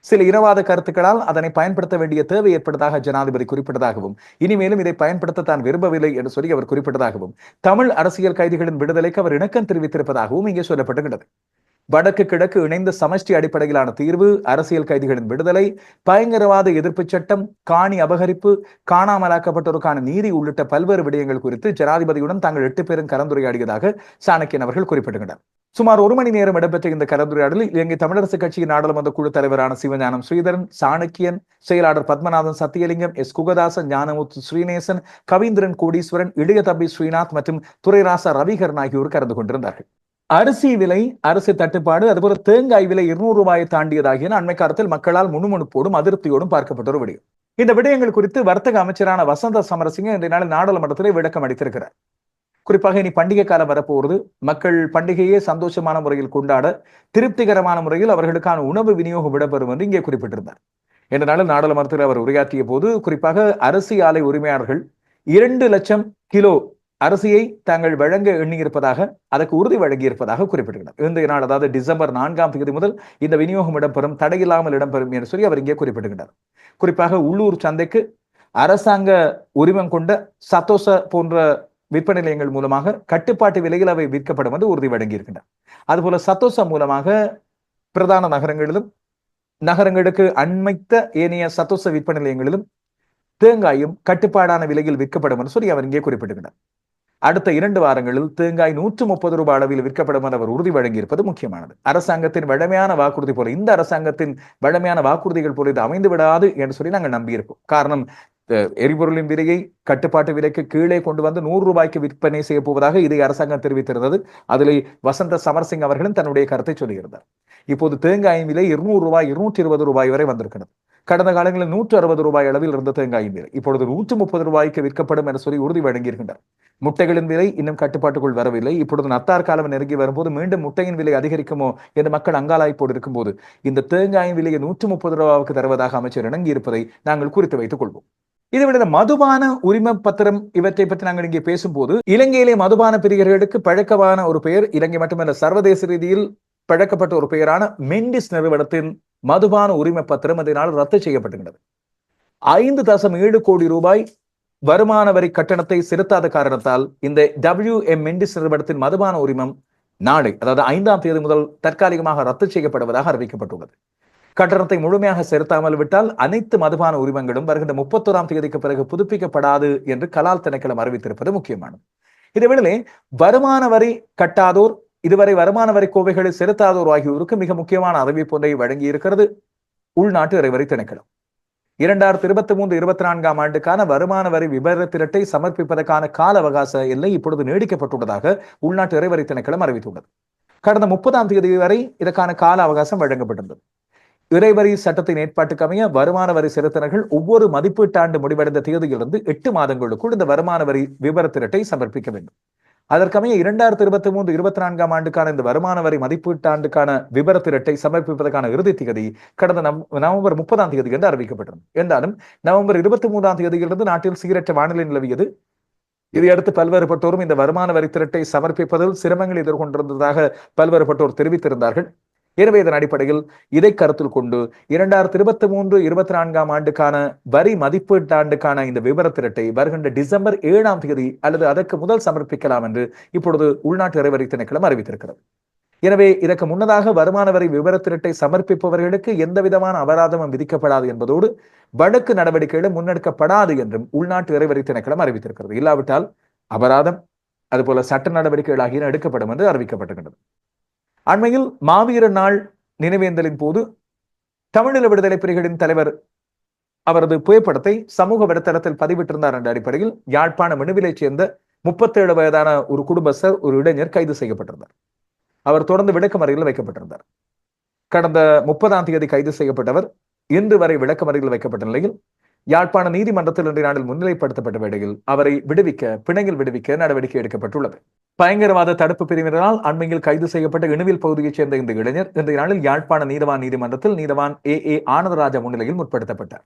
சில இரவாத கருத்துக்களால் அதனை பயன்படுத்த வேண்டிய தேவை ஏற்பட்டதாக ஜனாதிபதி குறிப்பிட்டதாகவும் இனிமேலும் இதை பயன்படுத்த தான் விரும்பவில்லை என்று சொல்லி அவர் குறிப்பிட்டதாகவும் தமிழ் அரசியல் கைதிகளின் விடுதலைக்கு அவர் இணக்கம் தெரிவித்திருப்பதாகவும் இங்கே சொல்லப்படுகிறது வடக்கு கிழக்கு இணைந்த சமஷ்டி அடிப்படையிலான தீர்வு அரசியல் கைதிகளின் விடுதலை பயங்கரவாத எதிர்ப்பு சட்டம் காணி அபகரிப்பு காணாமலாக்கப்பட்டோருக்கான நீதி உள்ளிட்ட பல்வேறு விடயங்கள் குறித்து ஜனாதிபதியுடன் தாங்கள் எட்டு பேரும் கலந்துரையாடியதாக சாணக்கியன் அவர்கள் குறிப்பிடுகின்றனர் சுமார் ஒரு மணி நேரம் இடம்பெற்ற இந்த கலந்துரையாடலில் இலங்கை தமிழரசு கட்சியின் நாடாளுமன்ற குழு தலைவரான சிவஞானம் ஸ்ரீதரன் சாணக்கியன் செயலாளர் பத்மநாதன் சத்தியலிங்கம் எஸ். குகதாசன் ஞானமுத்து ஸ்ரீநேசன் கவீந்திரன் கோடீஸ்வரன் இளைய தம்பி ஸ்ரீநாத் மற்றும் துரைராசா ரவிகரன் ஆகியோர் கலந்து கொண்டிருந்தார்கள். அரிசி விலை அரிசி தட்டுப்பாடு அதுபோல தேங்காய் விலை இருநூறு ரூபாயை தாண்டியதாகிய அண்மை காலத்தில் மக்களால் முணுமுணுப்போடும் அதிருப்தியோடும் பார்க்கப்பட்ட ஒரு விடயம் இந்த விடயங்கள் குறித்து வர்த்தக அமைச்சரான வசந்த சமரசிங்க இன்றைய நாள் நாடாளுமன்றத்திலே விளக்கம் அளித்திருக்கிறார். குறிப்பாக இனி பண்டிகை காலம் வரப்போகிறது. மக்கள் பண்டிகையே சந்தோஷமான முறையில் கொண்டாட திருப்திகரமான முறையில் அவர்களுக்கான உணவு விநியோகம் விடப்பெறும் என்று இங்கே குறிப்பிட்டிருந்தார். என்ற நாடாளுமன்றத்தில் அவர் உரையாற்றிய போது குறிப்பாக அரிசி ஆலை உரிமையாளர்கள் இரண்டு லட்சம் கிலோ அரிசியை தாங்கள் வழங்க எண்ணியிருப்பதாக அதற்கு உறுதி வழங்கியிருப்பதாக குறிப்பிடுகிறார் இன்றைய நாள் அதாவது டிசம்பர் நான்காம் தேதி முதல் இந்த விநியோகம் இடம்பெறும் தடையில்லாமல் இடம்பெறும் என்று சொல்லி அவர் இங்கே குறிப்பிடுகிறார் குறிப்பாக உள்ளூர் சந்தைக்கு அரசாங்க உரிமம் கொண்ட சத்தோச போன்ற விற்பனை நிலையங்கள் மூலமாக கட்டுப்பாட்டு விலையில் அவை விற்கப்படும் என்று உறுதி வழங்கியிருக்கின்றனர் அதுபோல சத்தோசா மூலமாக பிரதான நகரங்களிலும் நகரங்களுக்கு அண்மைத்த ஏனைய சத்தோச விற்பனை நிலையங்களிலும் தேங்காயும் கட்டுப்பாடான விலையில் விற்கப்படும் என்று சொல்லி அவர் இங்கே குறிப்பிடுகிறார் அடுத்த இரண்டு வாரங்களில் தேங்காய் நூற்று முப்பது ரூபாய் அளவில் விற்கப்படும் என அவர் உறுதி வழங்கியிருப்பது முக்கியமானது. அரசாங்கத்தின் வழமையான வாக்குறுதி போல இந்த அரசாங்கத்தின் வழமையான வாக்குறுதிகள் போல இது அமைந்து விடாது என்று சொல்லி நாங்கள் நம்பியிருப்போம் காரணம் எரிபொருளின் விலையை கட்டுப்பாட்டு விலைக்கு கீழே கொண்டு வந்து நூறு ரூபாய்க்கு விற்பனை செய்ய போவதாக இதை அரசாங்கம் தெரிவித்திருந்தது. அதில் வசந்த சமர்சிங் அவர்களும் தன்னுடைய கருத்தை சொல்லியிருந்தார். இப்போது தேங்காயின் விலை இருநூறு ரூபாய் இருநூற்றி இருபது ரூபாய் வரை வந்திருக்கிறது. கடந்த காலங்களில் நூற்று அறுபது ரூபாய் அளவில் இருந்த தேங்காயின் விலை இப்பொழுது நூற்று முப்பது ரூபாய்க்கு விற்கப்படும் என சொல்லி உறுதி வழங்கியிருக்கின்றனர். முட்டைகளின் விலை இன்னும் கட்டுப்பாட்டுக்குள் வரவில்லை. இப்பொழுது நத்தார் காலம் நெருங்கி வரும்போது மீண்டும் முட்டையின் விலை அதிகரிக்குமோ என்று மக்கள் அங்காளாய்ப்போடு இருக்கும்போது இந்த தேங்காயின் விலையை நூற்று முப்பது ரூபாவுக்கு தருவதாக அமைச்சர் இணங்கி இருப்பதை நாங்கள் குறித்து வைத்துக் கொள்வோம். இதை விட மதுபான உரிம பத்திரம் இவற்றை பற்றி நாங்கள் இங்கே பேசும்போது இலங்கையிலே மதுபான பிரியர்களுக்கு பழக்கமான ஒரு பெயர் இலங்கை மட்டுமல்ல சர்வதேச ரீதியில் பழக்கப்பட்ட ஒரு பெயரான மெண்டிஸ் நிறுவனத்தின் மதுபான உரிமை பத்திரம் அதனால் ரத்து செய்யப்பட்டுகிறது ஐந்து தசம் ஏழு கோடி ரூபாய் வருமான வரி கட்டணத்தை செலுத்தாத காரணத்தால் இந்த டபிள்யூ எம் மெண்டிஸ் நிறுவனத்தின் மதுபான உரிமம் நாளை அதாவது ஐந்தாம் தேதி முதல் தற்காலிகமாக ரத்து செய்யப்படுவதாக அறிவிக்கப்பட்டுள்ளது. கட்டணத்தை முழுமையாக செலுத்தாமல் விட்டால் அனைத்து மதுபான உரிமங்களும் வருகின்ற முப்பத்தோராம் தேதிக்கு பிறகு புதுப்பிக்கப்படாது என்று கலால் திணைக்களம் அறிவித்திருப்பது முக்கியமானது. இதேவேளை வருமான வரி கட்டாதோர் இதுவரை வருமான வரி கோவைகளை செலுத்தாதோர் ஆகியோருக்கு மிக முக்கியமான அறிவிப்பு ஒன்றை வழங்கி இருக்கிறது உள்நாட்டு இறைவரி திணைக்களம். இரண்டாயிரத்தி இருபத்தி மூன்று இருபத்தி நான்காம் ஆண்டுக்கான வருமான வரி விபர திரட்டை சமர்ப்பிப்பதற்கான கால அவகாச எல்லை இப்பொழுது நீடிக்கப்பட்டுள்ளதாக உள்நாட்டு இறைவரி திணைக்களம் அறிவித்துள்ளது. கடந்த முப்பதாம் தேதி வரை இதற்கான கால அவகாசம் வழங்கப்பட்டிருந்தது. இறைவரி சட்டத்தின் ஏற்பாட்டுக்கு அமைய வருமான வரி செலுத்தினர்கள் ஒவ்வொரு மதிப்பீட்டாண்டு முடிவடைந்த தேதியிலிருந்து எட்டு மாதங்களுக்குள் இந்த வருமான வரி விவர திரட்டை சமர்ப்பிக்க வேண்டும். அதற்கமைய இரண்டாயிரத்தி இருபத்தி மூன்று இருபத்தி நான்காம் ஆண்டுக்கான இந்த வருமான வரி மதிப்பீட்டாண்டுக்கான விபர திரட்டை சமர்ப்பிப்பதற்கான இறுதி திகதி கடந்த நவம்பர் முப்பதாம் தேதி என்று அறிவிக்கப்பட்டது. என்றாலும் நவம்பர் இருபத்தி மூன்றாம் தேதியிலிருந்து நாட்டில் சீரற்ற வானிலை நிலவியது. இதையடுத்து பல்வேறுபட்டோரும் இந்த வருமான வரி திரட்டை சமர்ப்பிப்பதில் சிரமங்கள் எதிர்கொண்டிருந்ததாக பல்வேறுபட்டோர் தெரிவித்திருந்தார்கள். எனவே இதன் அடிப்படையில் இதை கருத்தில் கொண்டு இரண்டாயிரத்தி இருபத்தி மூன்று இருபத்தி நான்காம் ஆண்டுக்கான வரி மதிப்பீட்டாண்டுக்கான இந்த விவர திரட்டை வருகின்ற டிசம்பர் ஏழாம் தேதி அல்லது அதற்கு முதல் சமர்ப்பிக்கலாம் என்று இப்பொழுது உள்நாட்டு இறைவரி திணைக்களம் அறிவித்திருக்கிறது. எனவே இதற்கு முன்னதாக வருமான வரி விவர திரட்டை சமர்ப்பிப்பவர்களுக்கு எந்த விதமான அபராதமும் விதிக்கப்படாது என்பதோடு வழக்கு நடவடிக்கைகளும் முன்னெடுக்கப்படாது என்றும் உள்நாட்டு இறைவரி திணைக்களம் அறிவித்திருக்கிறது. இல்லாவிட்டால் அபராதம் அதுபோல சட்ட நடவடிக்கைகள் ஆகியன எடுக்கப்படும் என்று அறிவிக்கப்பட்டிருக்கிறது அண்மையில் மாவீர நாள் நினைவேந்தலின் போது தமிழீழ விடுதலை புலிகளின் தலைவர் அவரது புகைப்படத்தை சமூக வலைத்தளத்தில் பதிவிட்டிருந்தார் என்ற அடிப்படையில் யாழ்ப்பாண மினுவிலைச் சேர்ந்த முப்பத்தேழு வயதான ஒரு குடும்பஸ்தர் ஒரு இளைஞர் கைது செய்யப்பட்டிருந்தார். அவர் தொடர்ந்து விளக்கமறையில் வைக்கப்பட்டிருந்தார். கடந்த முப்பதாம் தேதி கைது செய்யப்பட்டவர் இன்று வரை விளக்கமறையில் வைக்கப்பட்ட நிலையில் யாழ்ப்பாண நீதிமன்றத்தில் இன்றைய நாளில் முன்னிலைப்படுத்தப்பட்ட வேளையில் அவரை விடுவிக்க பிணையில் விடுவிக்க நடவடிக்கை எடுக்கப்பட்டுள்ளது. பயங்கரவாத தடுப்பு பிரிவினரால் அண்மையில் கைது செய்யப்பட்ட இணுவில் பகுதியைச் சேர்ந்த இந்த இளைஞர் இன்றைய நாளில் யாழ்ப்பாண நீதவான் நீதிமன்றத்தில் நீதவான் ஏ. ஏ. ஆனந்தராஜா முன்னிலையில் முற்படுத்தப்பட்டார்.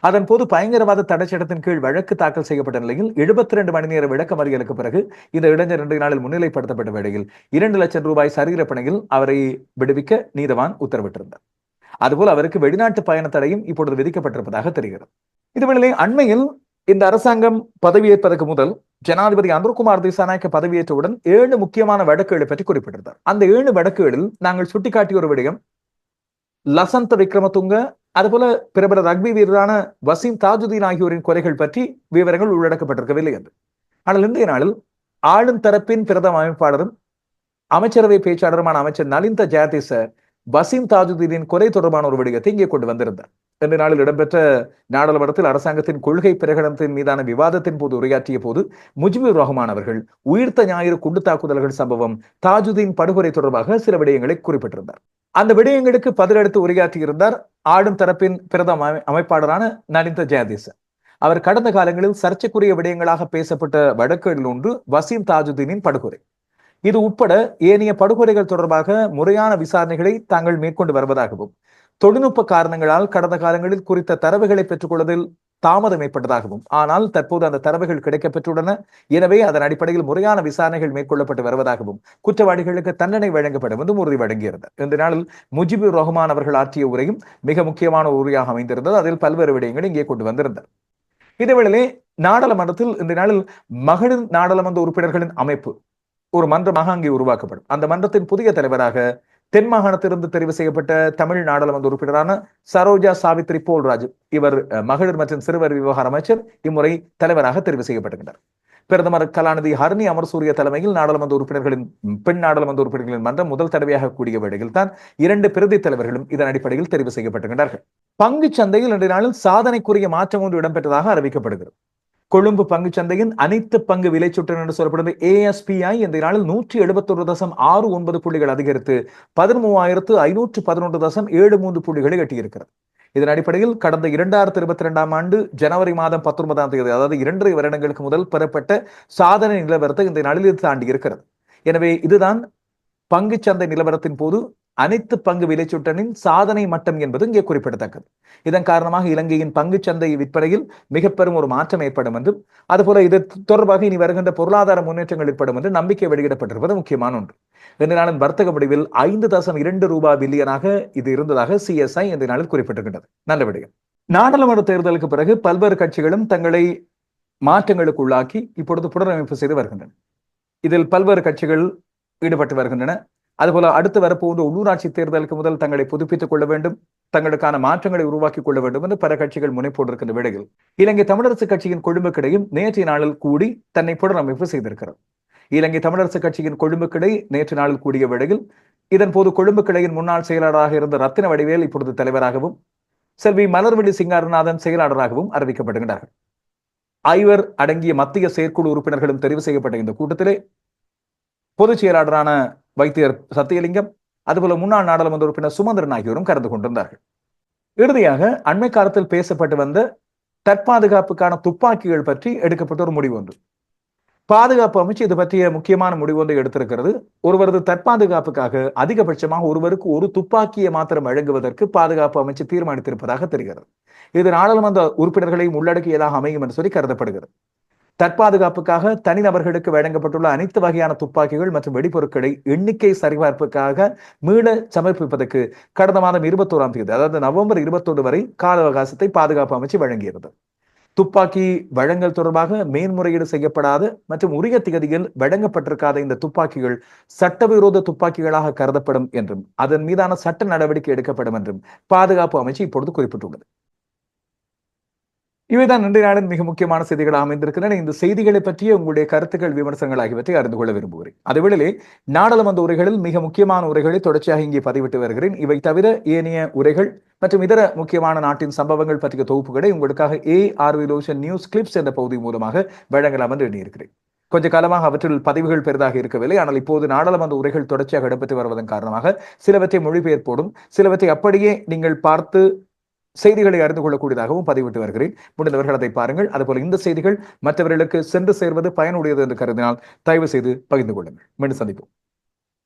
அதன் போது பயங்கரவாத தடை சட்டத்தின் கீழ் வழக்கு தாக்கல் செய்யப்பட்ட நிலையில் எழுபத்தி ரெண்டு மணி நேர விளக்க மறியலுக்கு பிறகு இந்த இளைஞர் இன்றைய நாளில் முன்னிலைப்படுத்தப்பட்ட வேளையில் இரண்டு லட்சம் ரூபாய் சரீர பணியில் அவரை விடுவிக்க நீதவான் உத்தரவிட்டிருந்தார். அதுபோல் அவருக்கு வெளிநாட்டு பயண தடையும் இப்பொழுது விதிக்கப்பட்டிருப்பதாக தெரிகிறது. இதுவேளை அண்மையில் இந்த அரசாங்கம் பதவியேற்பதற்கு முதல் ஜனாதிபதி அனுர்குமார் திசாநாயக்க பதவியேற்றவுடன் ஏழு முக்கியமான வழக்குகளை பற்றி குறிப்பிட்டிருந்தார். அந்த ஏழு வழக்குகளில் நாங்கள் சுட்டிக்காட்டிய ஒரு விடயம் லசந்த விக்ரமதுங்க அதுபோல பிரபல ரக்பி வீரரான வசீம் தாஜுதீன் ஆகியோரின் குறைகள் பற்றி விவரங்கள் உள்ளடக்கப்பட்டிருக்கவில்லை என்று. ஆனால் இன்றைய நாளில் ஆளும் தரப்பின் பிரதம அமைப்பாளரும் அமைச்சரவை பேச்சாளருமான அமைச்சர் நலிந்த ஜெயதீச வசீம் தாஜுதீனின் கொலை தொடர்பான ஒரு விடயத்தை இங்கே கொண்டு வந்திருந்தார். இன்று நாளில் இடம்பெற்ற நாடாளுமன்றத்தில் அரசாங்கத்தின் கொள்கை பிரகடனத்தின் மீதான விவாதத்தின் போது உரையாற்றிய போது முஜிபுர் ரஹ்மான் அவர்கள் உயிர்த்த ஞாயிறு குண்டு தாக்குதல்கள் சம்பவம் தாஜுதீன் படுகொலை தொடர்பாக சில விடயங்களை குறிப்பிட்டிருந்தார். அந்த விடயங்களுக்கு பதிலளித்து உரையாற்றியிருந்தார் ஆளும் தரப்பின் பிரதம அமைப்பாளரான நலிந்த ஜெயதீச அவர் கடந்த காலங்களில் சர்ச்சைக்குரிய விடயங்களாக பேசப்பட்ட வழக்குகளில் ஒன்று வசீம் தாஜுதீனின் படுகொலை. இது உட்பட ஏனைய படுகொலைகள் தொடர்பாக முறையான விசாரணைகளை தாங்கள் மேற்கொண்டு வருவதாகவும் தொழில்நுட்ப காரணங்களால் கடந்த காலங்களில் குறித்த தரவுகளை பெற்றுக்கொள்வதில் தாமதம் ஏற்பட்டதாகவும் ஆனால் தற்போது அந்த தரவுகள் கிடைக்கப்பெற்றுள்ளன. எனவே அதன் அடிப்படையில் முறையான விசாரணைகள் மேற்கொள்ளப்பட்டு வருவதாகவும் குற்றவாளிகளுக்கு தண்டனை வழங்கப்படும் என்றும் உறுதி வழங்கியிருந்தது. இந்த நாளில் முஜிபுர் ரஹ்மான் அவர்கள் ஆற்றிய உரையும் மிக முக்கியமான உரையாக அமைந்திருந்தது. அதில் பல்வேறு விடயங்கள் இங்கே கொண்டு வந்திருந்தார் இதேவேளையிலே நாடாளுமன்றத்தில் இந்த நாளில் மகளிர் நாடாளுமன்ற உறுப்பினர்களின் அமைப்பு ஒரு மன்றமாக அங்கே உருவாக்கப்படும். அந்த மன்றத்தின் புதிய தலைவராக தென் மாகாணத்திலிருந்து தெரிவு செய்யப்பட்ட தமிழ் நாடாளுமன்ற உறுப்பினரான சரோஜா சாவித்ரி போல்ராஜ். இவர் மகளிர் மற்றும் சிறுவர் விவகார அமைச்சர். இம்முறை தலைவராக தெரிவு செய்யப்பட்டுகின்றார் பிரதமர் கலாநிதி ஹர்னி அமர்சூரிய தலைமையில் நாடாளுமன்ற உறுப்பினர்களின் பெண் நாடாளுமன்ற உறுப்பினர்களின் மன்றம் முதல் தடவையாக கூடிய வேளையில் தான் இரண்டு பிரதி தலைவர்களும் இதன் அடிப்படையில் தெரிவு செய்யப்பட்டுகின்றார்கள் பங்கு சந்தையில் இன்றைய நாளில் சாதனைக்குரிய மாற்றம் ஒன்று இடம்பெற்றதாக அறிவிக்கப்படுகிறது. கொழும்பு பங்குச் சந்தையின் அனைத்து பங்கு விலைச்சுற்று என்று சொல்லப்படுவது ஏஎஸ்பிஐ இந்த நாளில் நூற்றி எழுபத்தொரு தசம் ஆறு ஒன்பது புள்ளிகள் அதிகரித்து பதிமூவாயிரத்து ஐநூற்று பதினொன்று தசம் ஏழு மூன்று புள்ளிகளை எட்டியிருக்கிறது. இதன் அடிப்படையில் கடந்த இரண்டாயிரத்தி இருபத்தி ரெண்டாம் ஆண்டு ஜனவரி மாதம் பத்தொன்பதாம் தேதி அதாவது இரண்டரை வருடங்களுக்கு முதல் பெறப்பட்ட சாதனை நிலவரத்தை இந்த நாளில் இது தாண்டி இருக்கிறது எனவே இதுதான் பங்குச் சந்தை நிலவரத்தின் போது அனைத்து பங்கு விலைச்சுட்டனின் சாதனை மட்டம் என்பது இங்கே குறிப்பிடத்தக்கது. இதன் காரணமாக இலங்கையின் பங்கு சந்தை விற்பனையில் மிக பெரும் ஒரு மாற்றம் ஏற்படும் என்றும் அதுபோல இது தொடர்பாக இனி வருகின்ற பொருளாதார முன்னேற்றங்கள் ஏற்படும் என்று நம்பிக்கை வெளியிடப்பட்டிருப்பது முக்கியமான ஒன்று. இந்த நாளின் வர்த்தக முடிவில் ஐந்து தசம் இரண்டு ரூபாய் பில்லியனாக இது இருந்ததாக சிஎஸ்ஐ இந்த நாளில் குறிப்பிட்டிருக்கின்றது. நல்ல விடயம். நாடாளுமன்ற தேர்தலுக்கு பிறகு பல்வேறு கட்சிகளும் தங்களை மாற்றங்களுக்கு உள்ளாக்கி இப்பொழுது புனரமைப்பு செய்து வருகின்றன. இதில் பல்வேறு கட்சிகள் ஈடுபட்டு வருகின்றன. அதுபோல அடுத்து வரப்போன்ற உள்ளூராட்சி தேர்தலுக்கு முதல் தங்களை புதுப்பித்துக் கொள்ள வேண்டும் தங்களுக்கான மாற்றங்களை உருவாக்கிக் கொள்ள வேண்டும் என்று பல கட்சிகள் முனைப்போடு இருக்கின்ற வேளையில் இலங்கை தமிழரசு கட்சியின் கொழும்பு நேற்றைய நாளில் கூடி தன்னை புனரமைப்பு செய்திருக்கிறது. இலங்கை தமிழரசு கட்சியின் கொழும்பு கிளை நேற்று நாளில் கூடிய வேளையில் இதன் போது கொழும்பு கிளையின் முன்னாள் செயலாளராக இருந்த ரத்தின வடிவேல் இப்பொழுது தலைவராகவும் செல்வி மலர்விழி சிங்காரநாதன் செயலாளராகவும் அறிவிக்கப்படுகின்றார்கள். ஐவர் அடங்கிய மத்திய செயற்குழு உறுப்பினர்களும் தெரிவு செய்யப்பட்ட இந்த கூட்டத்திலே பொதுச் செயலாளரான வைத்தியர் சத்தியலிங்கம் அதுபோல முன்னாள் நாடாளுமன்ற உறுப்பினர் சுமந்திரன் ஆகியோரும் கலந்து கொண்டிருந்தார்கள். இறுதியாக அண்மை காலத்தில் பேசப்பட்டு வந்த தற்பாதுகாப்புக்கான துப்பாக்கிகள் பற்றி எடுக்கப்பட்ட ஒரு முடிவு ஒன்று. பாதுகாப்பு அமைச்சு இது பற்றிய முக்கியமான முடிவு ஒன்றை எடுத்திருக்கிறது. ஒருவரது தற்பாதுகாப்புக்காக அதிகபட்சமாக ஒருவருக்கு ஒரு துப்பாக்கியை மாத்திரம் வழங்குவதற்கு பாதுகாப்பு அமைச்சு தீர்மானித்திருப்பதாக தெரிகிறது. இது நாடாளுமன்ற உறுப்பினர்களையும் உள்ளடக்கியதாக அமையும் என்று சொல்லி கருதப்படுகிறது. தற்பாதுகாப்புக்காக தனிநபர்களுக்கு வழங்கப்பட்டுள்ள அனைத்து வகையான துப்பாக்கிகள் மற்றும் வெடிபொருட்களை எண்ணிக்கை சரிபார்ப்புக்காக மீள சமர்ப்பிப்பதற்கு கடந்த மாதம் இருபத்தோராம் தேதி அதாவது நவம்பர் இருபத்தொன்று வரை கால அவகாசத்தை பாதுகாப்பு அமைச்சு வழங்கியிருந்தது துப்பாக்கி வழங்கல் தொடர்பாக மேன்முறையீடு செய்யப்படாத மற்றும் உரிய திகதியில் வழங்கப்பட்டிருக்காத இந்த துப்பாக்கிகள் சட்டவிரோத துப்பாக்கிகளாக கருதப்படும் என்றும் அதன் மீதான சட்ட நடவடிக்கை எடுக்கப்படும் என்றும் பாதுகாப்பு அமைச்சு இப்பொழுது குறிப்பிட்டுள்ளது. இவைதான் இன்றைய நாளின் மிக முக்கியமான செய்திகளாக அமைந்திருக்கின்றன. இந்த செய்திகளை பற்றிய உங்களுடைய கருத்துக்கள் விமர்சனங்கள் ஆகியவற்றை அறிந்து கொள்ள விரும்புகிறேன். அதேவேளை நாடாளுமன்ற உரைகளில் மிக முக்கியமான உரைகளை தொடர்ச்சியாக இங்கே பதிவிட்டு வருகிறேன். இவை தவிர ஏனைய உரைகள் மற்றும் இதர முக்கியமான நாட்டின் சம்பவங்கள் பற்றிய தொகுப்புகளை உங்களுக்காக ஏ ஆர்விலோஷன் நியூஸ் கிளிப்ஸ் என்ற பகுதி மூலமாக வழங்கலாம் என்று எண்ணியிருக்கிறேன். கொஞ்ச காலமாக அவற்றில் பதிவுகள் பெரிதாக இருக்கவில்லை. ஆனால் இப்போது நாடாளுமன்ற உரைகள் தொடர்ச்சியாக இடம்பெற்று வருவதன் காரணமாக சிலவற்றை மொழிபெயர்ப்போடும் சிலவற்றை அப்படியே நீங்கள் பார்த்து செய்திகளை அறிந்து கொள்ளக்கூடியதாகவும் பதிவிட்டு வருகிறேன். முடிந்தவர்கள் அதை பாருங்கள். அதுபோல இந்த செய்திகள் மற்றவர்களுக்கு சென்று சேர்வது பயனுடையது என்று கருதினால் தயவு செய்து பகிர்ந்து கொள்ளுங்கள். மீண்டும் சந்திப்போம்.